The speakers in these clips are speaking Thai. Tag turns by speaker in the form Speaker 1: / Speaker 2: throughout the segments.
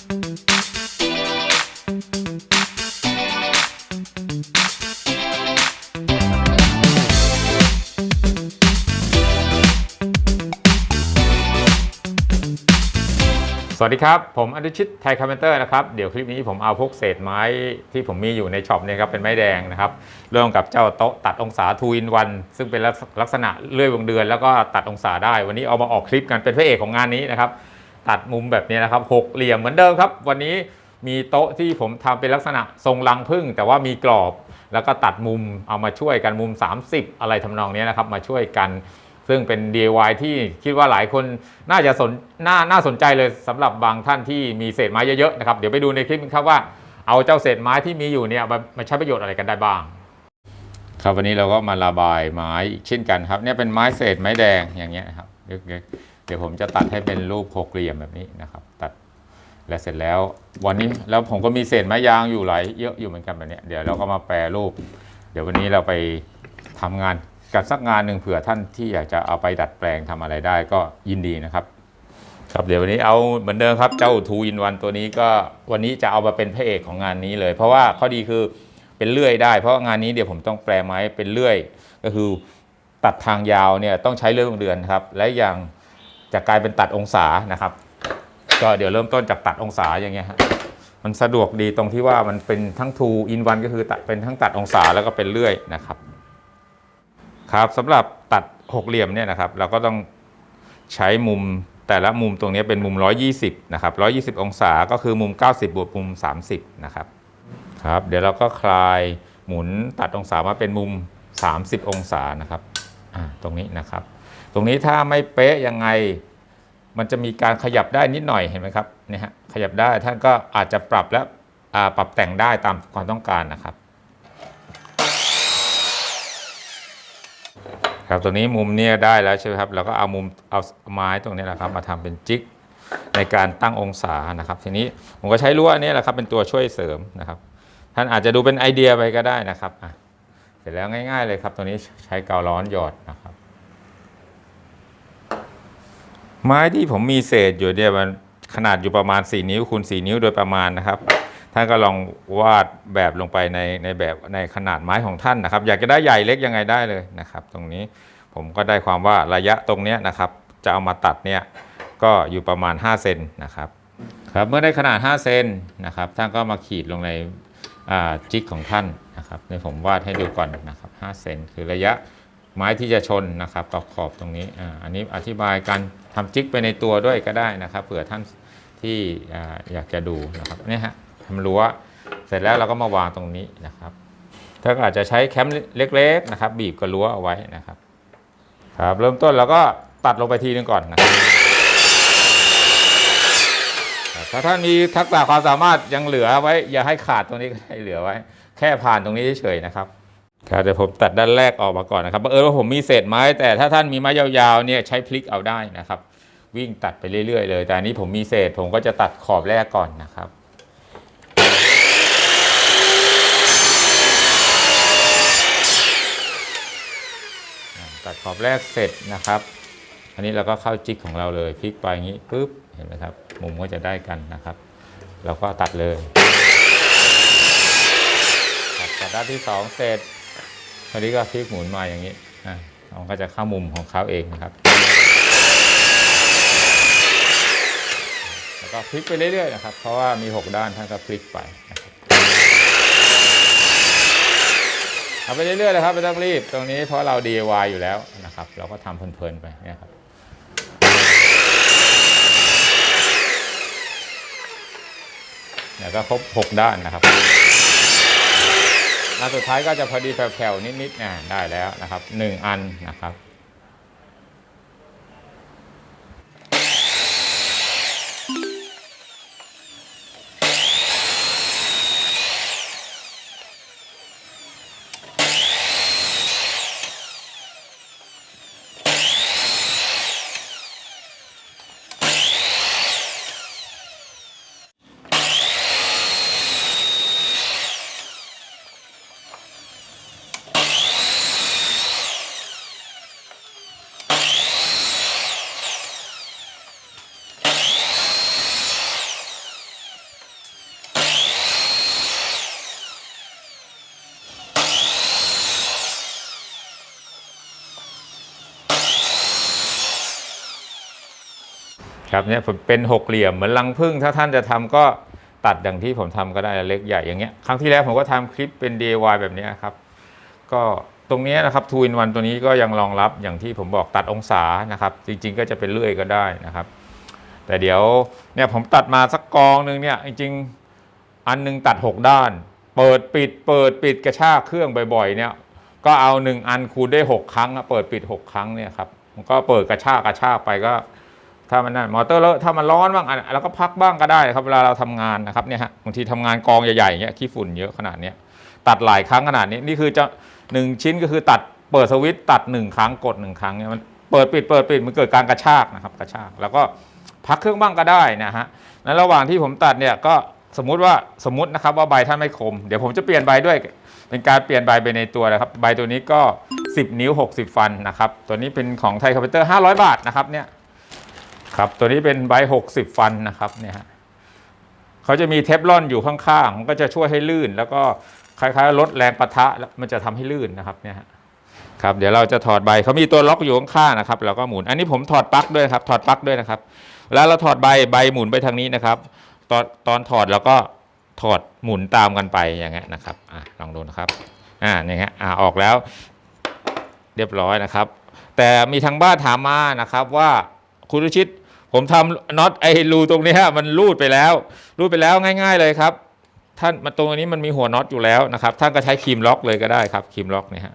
Speaker 1: สวัสดีครับ ผมอนุชิตไทยคอมเมนเตอร์นะครับ เดี๋ยวคลิปนี้ผมเอาพวกเศษไม้ที่ผมมีอยู่ในช็อปเนี่ยครับเป็นไม้แดงนะครับร่วมกับเจ้าโต๊ะตัดองศาทูอินวัน ซึ่งเป็นลักษณะเลื่อยวงเดือน แล้วก็ตัดองศาได้ วันนี้เอามาออกคลิปกันเป็นพระเอกของงานนี้นะครับ ตัดมุมแบบนี้นะครับหกเหลี่ยมเหมือนเดิมครับ วันนี้มีโต๊ะที่ผมทำเป็นลักษณะทรงรังผึ้งแต่ว่ามีกรอบ แล้วก็ตัดมุมเอามาช่วยกันมุม 30 อะไรทำนองนี้นะครับมาช่วยกัน ซึ่งเป็น DIY ที่คิดว่าหลายคนน่าจะสนน่าน่าสนใจเลยสำหรับบางท่านที่มีเศษไม้เยอะๆนะครับเดี๋ยวไปดูในคลิปครับว่าเอาเจ้าเศษไม้ที่มีอยู่เนี่ยมามาใช้ประโยชน์อะไรกันได้บ้างครับวันนี้เราก็มาระบายไม้อีกเช่นกันครับเนี่ยเป็นไม้เศษไม้แดงอย่างเงี้ยครับเล็กๆ เดี๋ยวผมจะตัดให้เป็นรูปหกเหลี่ยมแบบนี้นะครับ ตัดและเสร็จแล้ววันนี้แล้วผมก็มีเศษไม้ยางอยู่หลายเยอะอยู่เหมือนกันแบบนี้เดี๋ยวเราก็มาแปรรูป เดี๋ยววันนี้เราไปทำงานกันสักงานหนึ่งเผื่อท่านที่อยากจะเอาไปดัดแปลงทำอะไรได้ก็ยินดีนะครับ ครับเดี๋ยววันนี้เอาเหมือนเดิมครับเจ้าทูอินวันตัวนี้ก็วันนี้จะเอามาเป็นพระเอกของงานนี้เลย เพราะว่าข้อดีคือเป็นเลื่อยได้ เพราะงานนี้เดี๋ยวผมต้องแปลไม้เป็นเลื่อย ก็คือตัดทางยาวเนี่ยต้องใช้เลื่อยเดือนครับ และอย่าง จะกลายเป็นตัดองศานะครับ ก็เดี๋ยวเริ่มต้นจากตัดองศาอย่างเงี้ยฮะมันสะดวกดีตรงที่ว่ามันเป็นทั้งทูอินวันก็คือตัดเป็นทั้งตัดองศาแล้วก็เป็นเลื่อยนะครับ ครับสำหรับตัดหกเหลี่ยมเนี่ยนะครับ เราก็ต้องใช้มุมแต่ละมุมตรงนี้เป็นมุม 120 นะครับ 120 องศาก็คือมุม 90 บวกมุม 30 นะครับ ครับ เดี๋ยวเราก็คลายหมุนตัดองศามาเป็นมุม 30 องศานะครับอ่าตรงนี้นะครับ ตรงนี้ถ้าไม่เป๊ะยังไง มันจะมีการขยับได้นิดหน่อยเห็นไหมครับนี่ฮะขยับได้ท่านก็อาจจะปรับและปรับแต่งได้ตามความต้องการนะครับ ครับตัวนี้มุมเนี่ยได้แล้วใช่ไหมครับเราก็เอามุมเอาไม้ตรงนี้แหละครับมาทำเป็นจิกในการตั้งองศานะครับ ทีนี้ผมก็ใช้ลวดนี้แหละครับเป็นตัวช่วยเสริมนะครับ ท่านอาจจะดูเป็นไอเดียไปก็ได้นะครับอะเสร็จแล้วง่าย ๆ เลยครับ ตัวนี้ใช้กาวร้อนหยอดนะครับ ไม้ที่ผมมีเศษอยู่เนี่ยมันขนาดอยู่ประมาณ 4 นิ้วคูณ4นิ้วโดยประมาณนะครับท่านก็ลองวาดแบบลงไปในในแบบในขนาดไม้ของท่านนะครับ อยากจะได้ใหญ่เล็กยังไงได้เลยนะครับ ตรงนี้ผมก็ได้ความว่าระยะตรงนี้นะครับ จะเอามาตัดเนี่ยก็อยู่ประมาณ 5 เซนนะครับครับเมื่อได้ขนาด 5 เซนนะครับท่านก็มาขีดลงในจิกของท่านนะครับในผมวาดให้ดูก่อนนะครับ5เซนคือระยะ ไม้ที่จะชนนะครับกับขอบตรงนี้อ่าอันนี้อธิบายการทำจิกไปในตัวด้วยก็ได้นะครับเผื่อท่านที่อยากจะดูนะครับนี่ฮะทำรั้วเสร็จแล้วเราก็มาวางตรงนี้นะครับถ้าอาจจะใช้แคมเล็กๆนะครับ บีบกับรั้วเอาไว้นะครับครับ เริ่มต้นเราก็ตัดลงไปทีนึงก่อนนะครับครับถ้าท่านมีทักษะความสามารถยังเหลือไว้ อย่าให้ขาดตรงนี้ก็ให้เหลือไว้ แค่ผ่านตรงนี้เฉยๆนะครับ ครับเดี๋ยวผมตัดด้านแรกออกมาก่อนนะครับเออว่าผมมีเศษไม้ แต่ถ้าท่านมีไม้ยาวๆเนี่ยใช้พลิกเอาได้นะครับ วิ่งตัดไปเรื่อยๆเลย แต่อันนี้ผมมีเศษผมก็จะตัดขอบแรกก่อนนะครับตัดขอบแรกเสร็จนะครับ อันนี้เราก็เข้าจิกของเราเลยพลิกไปอย่างนี้ปุ๊บเห็นไหมครับ มุมก็จะได้กันนะครับ เราก็ตัดเลยตัดตัดด้านที่สองเสร็จ คราวนี้ก็พลิกหมุนมาอย่างนี้อ่ามันก็จะเข้ามุมของเขาเองนะครับ แล้วก็พลิกไปเรื่อยๆนะครับ เพราะว่ามี 6 ด้านท่านก็พลิกไปนะครับทำไปเรื่อยๆเลยครับไม่ต้องรีบตรงนี้เพราะเรา DIY อยู่แล้วนะครับ เราก็ทำเพลินๆไปเนี่ยครับเดี๋ยวก็ครบ 6 ด้านนะครับ อันสุดท้ายก็จะพอดีแผ่วๆนิดๆนะได้แล้วนะครับ 1 อันนะครับ ครับเนี่ยผมเป็นหกเหลี่ยมเหมือนรังผึ้งถ้าท่านจะทำก็ตัดอย่างที่ผมทำก็ได้เล็กใหญ่อย่างเงี้ยครั้งที่แล้วผมก็ทำคลิปเป็น DIY แบบนี้ครับ ก็ตรงนี้นะครับทูอินวันตัวนี้ก็ยังรองรับอย่างที่ผมบอกตัดองศานะครับ จริงๆ ก็จะเป็นเลื่อยก็ได้นะครับ แต่เดี๋ยวเนี่ยผมตัดมาสักกองหนึ่งเนี่ยจริงๆ อันหนึงตัด 6 ด้าน เปิดปิด เปิดปิดกระชากเครื่องบ่อยๆ เนี่ยก็เอา 1 อันคูณได้ 6 ครั้งเปิดปิด 6 ครั้งเนี่ยครับมันก็เปิดกระชากกระชากไปก็ ถ้ามันนั่นมอเตอร์แล้วถ้ามันร้อนบ้างอะเราก็พักบ้างก็ได้ครับเวลาเราทำงานนะครับเนี่ยฮะบางทีทำงานกองใหญ่ๆอย่เงี้ยขี้ฝุ่นเยอะขนาดเนี้ยตัดหลายครั้งขนาดนี้นี่คือจะหนึ่งชิ้นก็คือตัดเปิดสวิตช์ตัดหนึ่งครั้งกดหนึ่งครั้งเนี่ยมันเปิดปิดเปิดปิดมันเกิดการกระชากนะครับกระชากแล้วก็พักเครื่องบ้างก็ได้นะฮะในระหว่างที่ผมตัดเนี่ยก็สมมุติว่าสมมตินะครับว่าใบท่านไม่คม เดี๋ยวผมจะเปลี่ยนใบด้วย เป็นการเปลี่ยนใบไปในตัวนะครับใบตัวนี้ก็ 10 นิ้ว 60 ฟันนะครับตัวนี้เป็นของไทยคอมพิวเตอร์ 500 บาทนะครับเนี่ย ครับตัวนี้เป็นใบ60ฟันนะครับเนี่ยฮะเขาจะมีเทฟลอนอยู่ข้างๆมันก็จะช่วยให้ลื่น แล้วก็คล้ายๆลดแรงปะทะแล้วมันจะทำให้ลื่นนะครับเนี่ยฮะครับเดี๋ยวเราจะถอดใบเขามีตัวล็อกอยู่ข้างๆนะครับเราก็หมุน อันนี้ผมถอดปลั๊กด้วยครับ ถอดปลั๊กด้วยนะครับเวลาเราถอดใบใบหมุนไปทางนี้นะครับ ตอนตอนถอดเราก็ถอดหมุนตามกันไปอย่างเงี้ยนะครับอะลองดูนะครับอ่าอย่างเงี้ยอ่าออกแล้ว เรียบร้อยนะครับ แต่มีทางบ้านถามมานะครับว่า คุณรุชิต ผมทำน็อตไอรูตรงนี้มันรูดไปแล้ว รูดไปแล้วง่าย ๆเลยครับ ท่านมาตรงนี้มันมีหัวน็อตอยู่แล้วนะครับ ท่านก็ใช้ครีมล็อกเลยก็ได้ครับครีมล็อกเนี่ยฮะ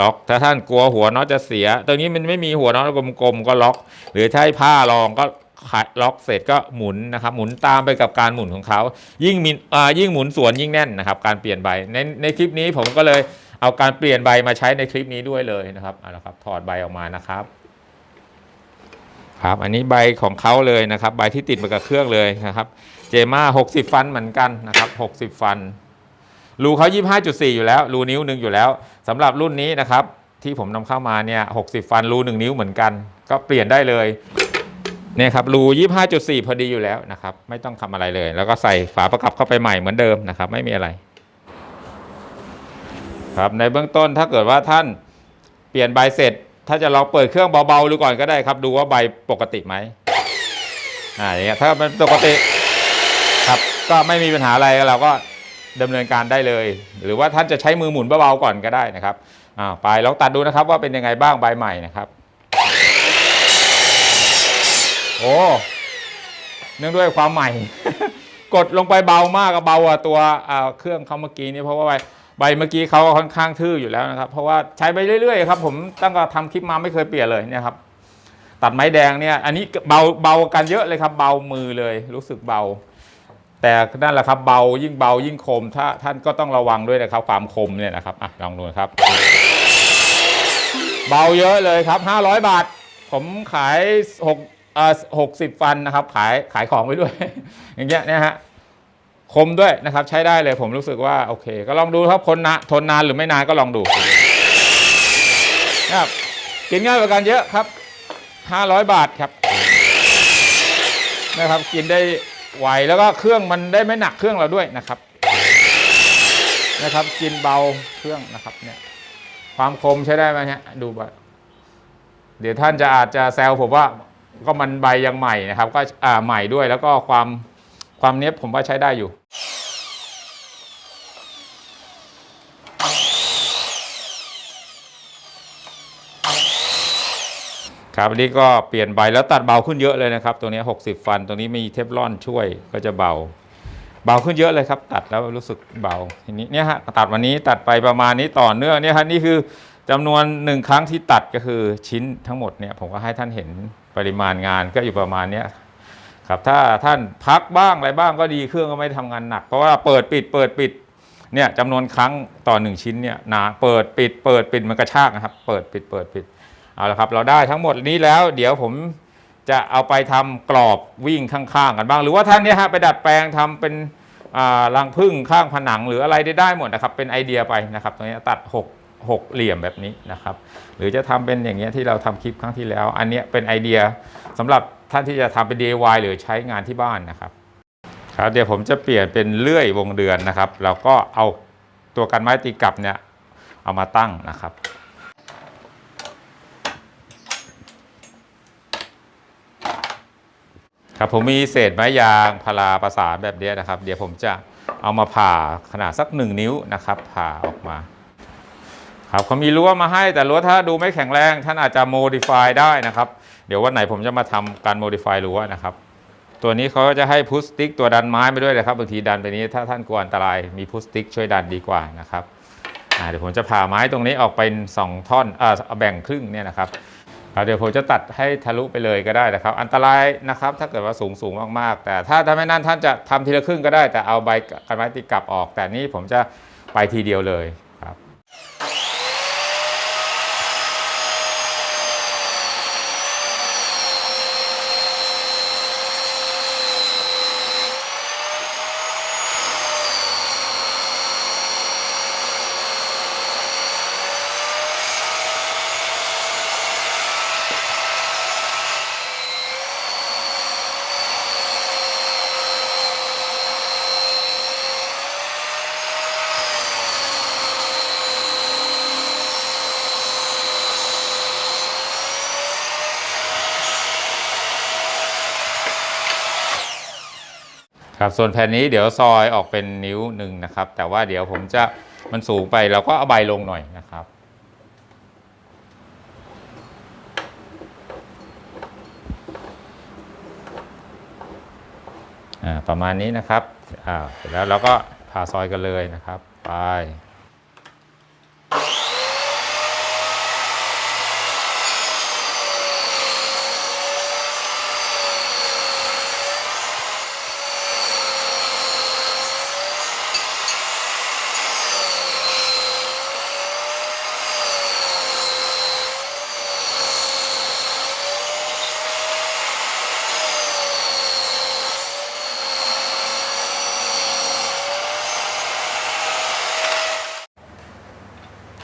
Speaker 1: ล็อก ถ้าท่านกลัวหัวน็อตจะเสีย ตรงนี้มันไม่มีหัวน็อตกลมๆก็ล็อก หรือให้ผ้ารองก็ขัดล็อกเสร็จก็หมุนนะครับ หมุนตามไปกับการหมุนของเขา ยิ่งมีอ่ายิ่งหมุนสวนยิ่งแน่นนะครับ การเปลี่ยนใบในในคลิปนี้ผมก็เลยเอาการเปลี่ยนใบมาใช้ในคลิปนี้ด้วยเลยนะครับเอาละครับถอดใบออกมานะครับ ครับอันนี้ใบของเขาเลยนะครับ ใบที่ติดมากับเครื่องเลยนะครับเจม่า60 ฟันเหมือนกันนะครับ60 ฟัน รูเขา 25.4 อยู่แล้ว รูนิ้วหนึ่งอยู่แล้วสำหรับรุ่นนี้นะครับ ที่ผมนำเข้ามาเนี่ย60 ฟัน รูหนึ่งนิ้วเหมือนกัน ก็เปลี่ยนได้เลยเนี่ยครับรู 25.4 พอดีอยู่แล้วนะครับ ไม่ต้องทำอะไรเลย แล้วก็ใส่ฝาประกับเข้าไปใหม่เหมือนเดิมนะครับ ไม่มีอะไรครับในเบื้องต้นถ้าเกิดว่าท่านเปลี่ยนใบเสร็จ ถ้าจะลองเปิดเครื่องเบาๆดูก่อนก็ได้ครับ ดูว่าใบปกติไหมอ่าอย่างเงี้ยถ้ามันปกติครับก็ไม่มีปัญหาอะไรเราก็ดำเนินการได้เลย หรือว่าท่านจะใช้มือหมุนเบาๆก่อนก็ได้นะครับอ่าไปลองตัดดูนะครับว่าเป็นยังไงบ้างใบใหม่นะครับ โอ้เนื่องด้วยความใหม่ กดลงไปเบามากกับเบากว่าตัวเครื่องเขาเมื่อกี้นี้เพราะว่า ใบเมื่อกี้เขาค่อนข้างทื่ออยู่แล้วนะครับ เพราะว่าใช้ไปเรื่อยๆครับผมตั้งแต่ทำคลิปมาไม่เคยเปลี่ยนเลยเนี่ยครับตัดไม้แดงเนี่ยอันนี้เบาเบากันเยอะเลยครับ เบามือเลยรู้สึกเบา แต่นั่นแหละครับเบายิ่งเบายิ่งคม ถ้าท่านก็ต้องระวังด้วยนะครับความคมเนี่ยนะครับอะลองดูครับ เบาเยอะเลยครับ 500 บาท ผมขาย6อ่า60 ฟันนะครับ ขายขายของไปด้วย อย่างเงี้ยนี่ยฮะ คมด้วยนะครับ ใช้ได้เลยผมรู้สึกว่าโอเค ก็ลองดูครับคนนะทนนานหรือไม่นานก็ลองดูนะครับกินง่ายกว่ากันเยอะครับ 500 บาทครับนะครับ กินได้ไหวแล้วก็เครื่องมันได้ไม่หนักเครื่องเราด้วยนะครับนะครับ กินเบาเครื่องนะครับเนี่ยความคมใช้ได้ไหมฮะดูไปเดี๋ยวท่านจะอาจจะแซวผมว่าก็มันใบยังใหม่นะครับ ก็อ่าใหม่ด้วยแล้วก็ความ ความเนี้ยผมว่าใช้ได้อยู่ ครับอันนี้ก็เปลี่ยนใบแล้วตัดเบาขึ้นเยอะเลยนะครับ ตัวนี้ 60 ฟัน ตัวนี้มีเทฟลอนช่วยก็จะเบา เบาขึ้นเยอะเลยครับ ตัดแล้วรู้สึกเบาทีนี้เนี่ยฮะตัดวันนี้ตัดไปประมาณนี้ต่อเนื่องเนี่ยฮะนี่คือจำนวนหนึ่งครั้งที่ตัดก็คือชิ้นทั้งหมดเนี่ยผมก็ให้ท่านเห็นปริมาณงานก็อยู่ประมาณเนี้ย ครับถ้าท่านพักบ้างอะไรบ้างก็ดีเครื่องก็ไม่ทำงานหนัก เพราะว่าเปิดปิดเปิดปิดเนี่ยจำนวนครั้งต่อหนึ่งชิ้นเนี่ยหนาเปิดปิดเปิดปิดมันกระชากนะครับ เปิดปิดเปิดปิดเอาละครับเราได้ทั้งหมดนี้แล้ว เดี๋ยวผมจะเอาไปทำกรอบวิ่งข้างๆกันบ้าง หรือว่าท่านเนี่ยฮะไปดัดแปลงทำเป็นอ่ารังพึ่งข้างผนังหรืออะไรได้ได้หมดนะครับ เป็นไอเดียไปนะครับตรงนี้ตัด 6 6 เหลี่ยมแบบนี้นะครับ หรือจะทำเป็นอย่างเงี้ยที่เราทำคลิปครั้งที่แล้ว อันเนี้ยเป็นไอเดียสำหรับ ท่านที่จะทำเป็น DIY หรือใช้งานที่บ้านนะครับ ครับเดี๋ยวผมจะเปลี่ยนเป็นเลื่อยวงเดือนนะครับแล้วก็เอาตัวกันไม้ตีกลับเนี่ยเอามาตั้งนะครับครับผมมีเศษไม้ยางพาราประสานแบบนี้นะครับ เดี๋ยวผมจะเอามาผ่าขนาดสักหนึ่งนิ้วนะครับ ผ่าออกมา ครับเขามีรั้วมาให้แต่รั้วถ้าดูไม่แข็งแรง ท่านอาจจะโมดิฟายได้นะครับ เดี๋ยววันไหนผมจะมาทำการโมดิฟายรั้วนะครับ ตัวนี้เขาก็จะให้พุชสติ๊กตัวดันไม้ไปด้วยนะครับบางทีดันไปนี้ถ้าท่านกลัวอันตรายมีพุชสติ๊กช่วยดันดีกว่านะครับเดี๋ยวผมจะผ่าไม้ตรงนี้ออกเป็นสองท่อนเอ่อเอาแบ่งครึ่งเนี่ยนะครับเดี๋ยวผมจะตัดให้ทะลุไปเลยก็ได้นะครับ อันตรายนะครับ ถ้าเกิดว่าสูงสูงมากๆ แต่ถ้าถ้าไม่นั่นท่านจะทำทีละครึ่งก็ได้ แต่เอาใบกันไม้ติดกลับออก แต่นี่ผมจะไปทีเดียวเลยครับ ครับส่วนแผ่นนี้เดี๋ยวซอยออกเป็นนิ้วหนึ่งนะครับ แต่ว่าเดี๋ยวผมจะมันสูงไปเราก็เอาใบลงหน่อยนะครับอ่าประมาณนี้นะครับอ่าเสร็จแล้วเราก็ผ่าซอยกันเลยนะครับ ไป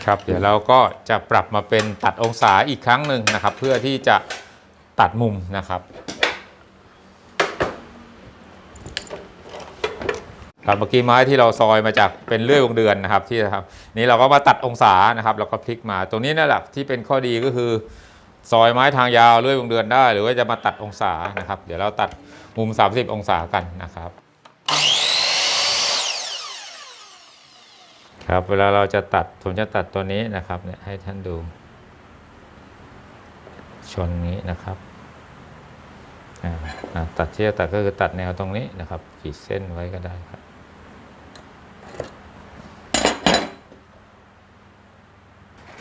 Speaker 1: ครับ เดี๋ยวเราก็จะปรับมาเป็นตัดองศาอีกครั้งหนึ่งนะครับ เพื่อที่จะตัดมุมนะครับครับเมื่อกี้ไม้ที่เราซอยมาจากเป็นเลื่อยวงเดือนนะครับที่นะครับนี่เราก็มาตัดองศานะครับแล้วก็พลิกมาตรงนี้นั่นแหละที่เป็นข้อดีก็คือ ซอยไม้ทางยาวเลื่อยวงเดือนได้ หรือว่าจะมาตัดองศานะครับ เดี๋ยวเราตัดมุม 30 องศากันนะครับ ครับ เวลาเราจะตัดผมจะตัดตัวนี้นะครับเนี่ยให้ท่านดู ชนนี้นะครับตัดที่จะตัดก็คือตัดแนวตรงนี้นะครับ ขีดเส้นไว้ก็ได้ครับ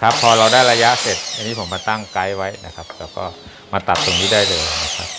Speaker 1: ครับพอเราได้ระยะเสร็จ อันนี้ผมมาตั้งไกด์ไว้นะครับ แล้วก็มาตัดตรงนี้ได้เลยนะ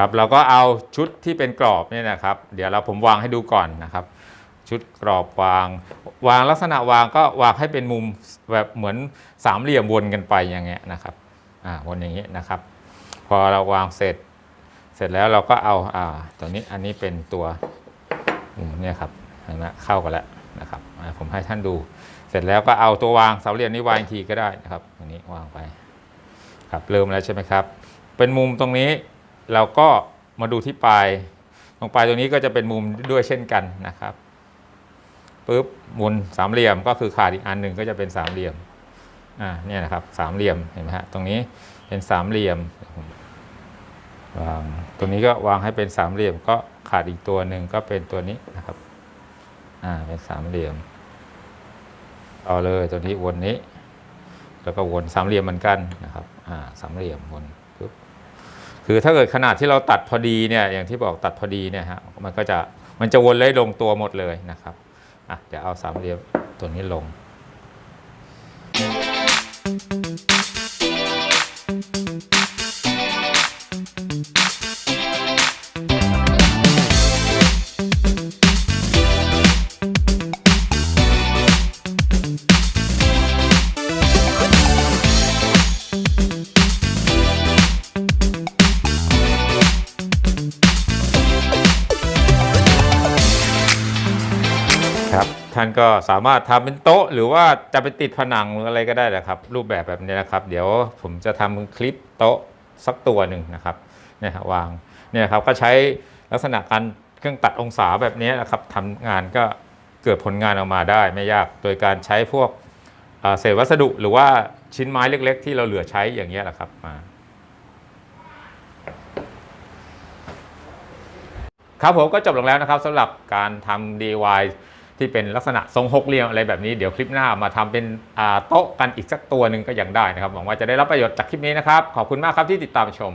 Speaker 1: ครับเราก็เอาชุดที่เป็นกรอบเนี่ยนะครับ เดี๋ยวเราผมวางให้ดูก่อนนะครับ ชุดกรอบวาง วางลักษณะวางก็วางให้เป็นมุมแบบเหมือนสามเหลี่ยมวนกันไปอย่างเงี้ยนะครับอ่าวนอย่างนี้นะครับ พอเราวางเสร็จ เสร็จแล้วเราก็เอาอ่าตัวนี้อันนี้เป็นตัวเนี่ยครับเห็นไหมเข้ากันแล้วนะครับผมให้ท่านดู เสร็จแล้วก็เอาตัววางสามเหลี่ยมนี้วางทีก็ได้นะครับตรงนี้วางไป ครับเริ่มแล้วใช่ไหมครับ เป็นมุมตรงนี้ เราก็มาดูที่ปลาย ตรงปลายตรงนี้ก็จะเป็นมุมด้วยเช่นกันนะครับปุ๊บมุนสามเหลี่ยมก็คือขาดอีกอันหนึ่งก็จะเป็นสามเหลี่ยมอ่าเนี่ยนะครับสามเหลี่ยมเห็นไหมฮะตรงนี้เป็นสามเหลี่ยมวางตรงนี้ก็วางให้เป็นสามเหลี่ยมก็ขาดอีกตัวหนึ่งก็เป็นตัวนี้นะครับอ่าเป็นสามเหลี่ยมเอาเลยตัวนี้วนนี้ แล้วก็วนสามเหลี่ยมเหมือนกันนะครับอ่าสามเหลี่ยมวน คือถ้าเกิดขนาดที่เราตัดพอดีเนี่ยอย่างที่บอกตัดพอดีเนี่ยฮะมันก็จะมันจะวนเลยลงตัวหมดเลยนะครับอะเดี๋ยวเอาสามเหลี่ยมตัวนี้ลง ท่านก็สามารถทำเป็นโต๊ะ หรือว่าจะไปติดผนังหรืออะไรก็ได้นะครับ รูปแบบแบบนี้นะครับ เดี๋ยวผมจะทำคลิปโต๊ะสักตัวหนึ่งนะครับเนี่ยครับวางเนี่ยครับก็ใช้ลักษณะการเครื่องตัดองศาแบบนี้นะครับทำงานก็เกิดผลงานออกมาได้ไม่ยากโดยการใช้พวกเอ่อเศษวัสดุหรือว่าชิ้นไม้เล็ก ๆ ที่เราเหลือใช้อย่างเงี้ยแหละครับมาครับผมก็จบลงแล้วนะครับสำหรับการทำ DIY ที่เป็นลักษณะทรงหกเหลี่ยมอะไรแบบนี้เดี๋ยวคลิปหน้ามาทำเป็นโต๊ะกันอีกสักตัวหนึ่งก็ยังได้นะครับหวังว่าจะได้รับประโยชน์จากคลิปนี้นะครับ ขอบคุณมากครับที่ติดตามชม